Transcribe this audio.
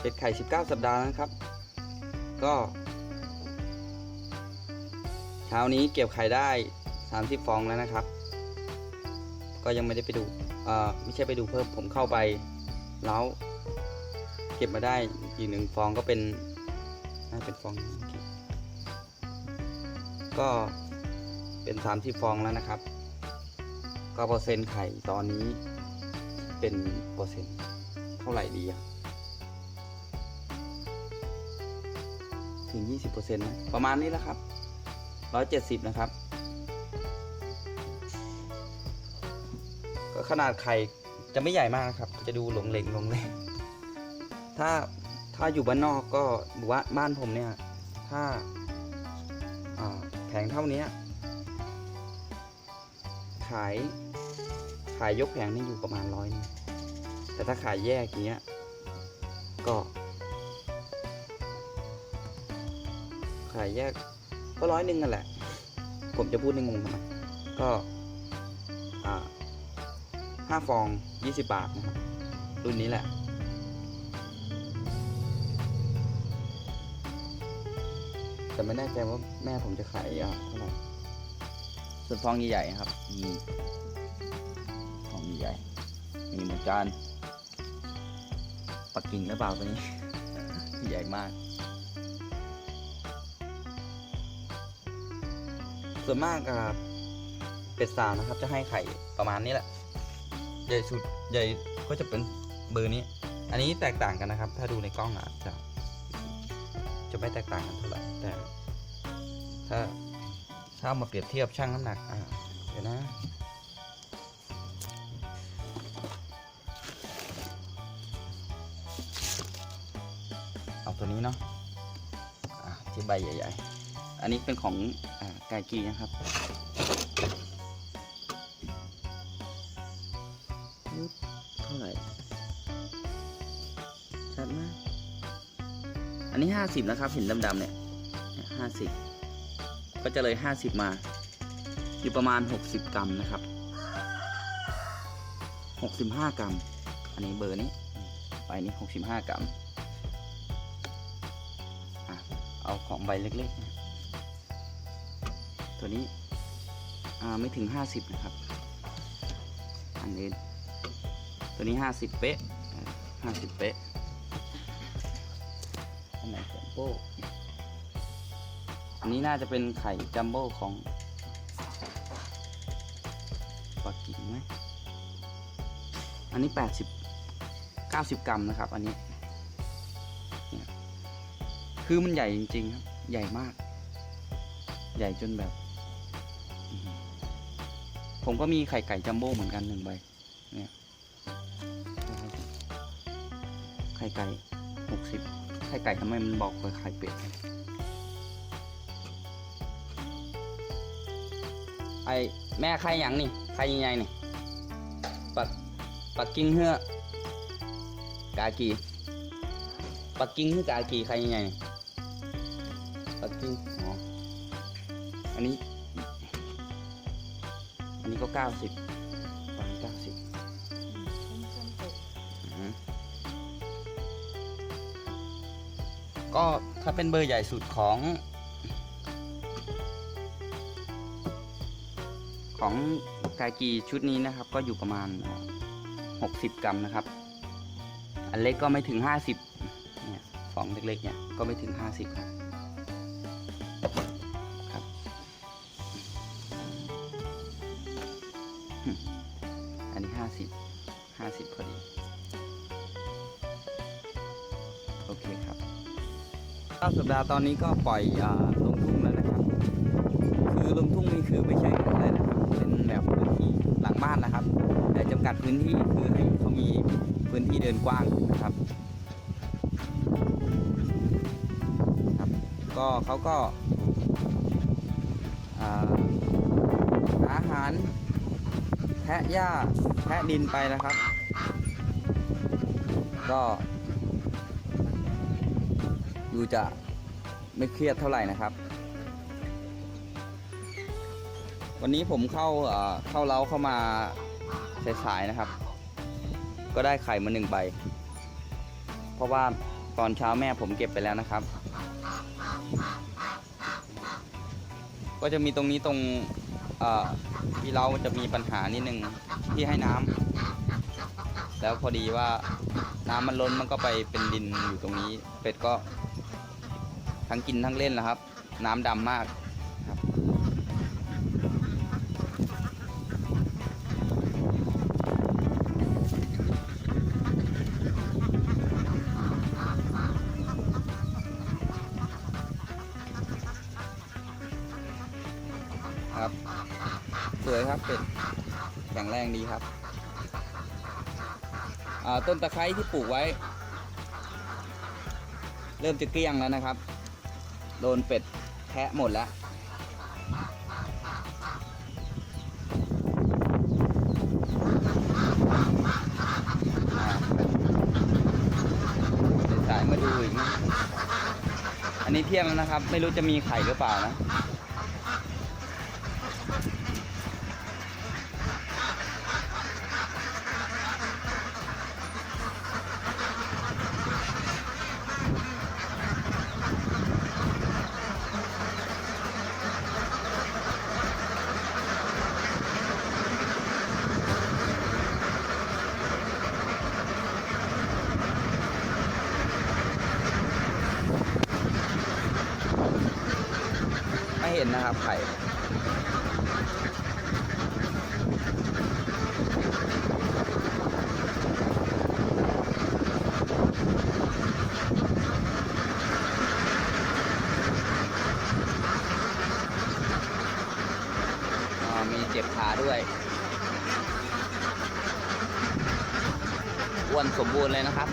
เป็ดไข่ 19 สัปดาห์นะครับ ก็เช้านี้เก็บไข่ได้ 30 ฟองแล้วนะครับ ก็ยังไม่ได้ไปดูอ่าไม่ใช่ไปดูเพิ่มผมเข้าไปแล้วเก็บมาได้อีกหนึ่งฟองก็เป็นน่าเป็นฟองก็เป็น 30 ฟองแล้วนะครับ ก็เปอร์เซ็นต์ไข่ตอนนี้เป็นเปอร์เซ็นต์เท่าไหร่ดีอะ ถึง 20%นะประมาณนี้แหละครับ 170 นะครับ ก็ขนาดไข่จะไม่ใหญ่มากนะครับ จะดูหลงเหลงหลงเหลงถ้าถ้าอยู่บ้านนอกก็ว่าบ้านผมเนี่ย ถ้าอ่าแผงเท่านี้ขายขายยกแผงนี่อยู่ประมาณร้อยนึงแต่ถ้าขายแยกอย่างเงี้ยก็ ขายแยกก็ร้อยหนึ่งนั่นแหละ ผมจะพูดในงงทำไมก็ห้าฟองยี่สิบบาทนะครับ รุ่นนี้แหละ แต่ไม่แน่ใจว่าแม่ผมจะขายเท่าไหร่ส่วนฟองใหญ่ๆครับ มีฟองใหญ่ มีเหมือนกันปักกิ่งหรือเปล่าตัวนี้ ใหญ่มาก ส่วนมากอะเป็ดสามนะครับ จะให้ไข่ประมาณนี้แหละ ใหญ่สุดใหญ่ก็จะเป็นเบอร์นี้ อันนี้แตกต่างกันนะครับ ถ้าดูในกล้องอาจจะจะไม่แตกต่างกันเท่าไหร่แต่ ถ้าถ้ามาเปรียบเทียบช่างน้ำหนักอ่าเดี๋ยวนะเอาตัวนี้เนาะอะที่ใบใหญ่ ๆ อันนี้เป็นของ ไกากีนะครับเท่าไหร่ชัดมากอันนี้ห้าสิบนะครับเห็นดำๆเนี่ยห้าสิบก็จะเลยห้าสิบมา อยู่ประมาณหกสิบกรัมนะครับหกสิบห้ากรัม อันนี้เบอร์นี้ ไปนี้หกสิบห้ากรัมเอาของใบเล็กๆนะ ตัวนี้ไม่ถึงห้าสิบนะครับ อันนี้ตัวนี้ห้าสิบเป๊ะห้าสิบเป๊ะ อันไหนจัมโบ้อันนี้น่าจะเป็นไข่จัมโบ้ของปักกิ่งไหมอันนี้ 80 90 กรัมนะครับ อันนี้ คือมันใหญ่จริง ๆ ครับ ใหญ่มาก ใหญ่จนแบบ ผมก็มีไข่ไก่จัมโบ้เหมือนกันหนึ่งใบ เนี่ย ไข่ไก่60ไข่ไก่ทำไมมันบอกกว่าไข่เป็ด ไอแม่ไข่หยังนี่ ไข่ยังไงนี่ ปัก ปักกิ่งเหือกากี ปักกิ่งเหือกากีใครยังไงนี่ ปักกิ่งอ๋อ อันนี้ ก็เก้าสิบประมาณเก้าสิบก็ถ้าเป็นเบอร์ใหญ่สุดของ ของกากีชุดนี้นะครับ ก็อยู่ประมาณ 60 กรัมนะครับ อันเล็กก็ไม่ถึง 50เนี่ยฟองเล็กๆเนี่ยก็ไม่ถึง 50 ครับครับ 50พอดี โอเคครับข้าวสัปดาห์ตอนนี้ก็ปล่อยอลงทุ่งแล้วนะครับ คือลงทุ่งนี่คือไม่ใช่อะไรนะครับ เป็นแบบพื้นที่หลังบ้านนะครับ แต่จำกัดพื้นที่คือให้เขามีพื้นที่เดินกว้างนะครับครับ ก็เขาก็อาหารแทะหญ้าแทะดินไปนะครับ ก็ดูจะไม่เครียดเท่าไหร่นะครับ วันนี้ผมเข้าเข้าเล้าเข้ามาสายๆนะครับ ก็ได้ไข่มาหนึ่งใบ เพราะว่าตอนเช้าแม่ผมเก็บไปแล้วนะครับ ก็จะมีตรงนี้ตรงที่เราจะมีปัญหานิดนึงที่ให้น้ำ แล้วพอดีว่าน้ำมันล้นมันก็ไปเป็นดินอยู่ตรงนี้ เป็ดก็ ทั้งกินทั้งเล่นนะครับ น้ำดำมากครับ ครับ สวยครับเป็ดแข็งแรงดีครับ ต้นตะไคร้ที่ปลูกไว้ เริ่มจะเกลี้ยงแล้วนะครับ โดนเป็ดแทะหมดแล้วสายมาดูอีกนะอันนี้เที่ยงแล้วนะครับ ไม่รู้จะมีไข่หรือเปล่านะ นนะครับไข่มีเจ็บขาด้วยอ้วนสมบูรณ์เลยนะครับ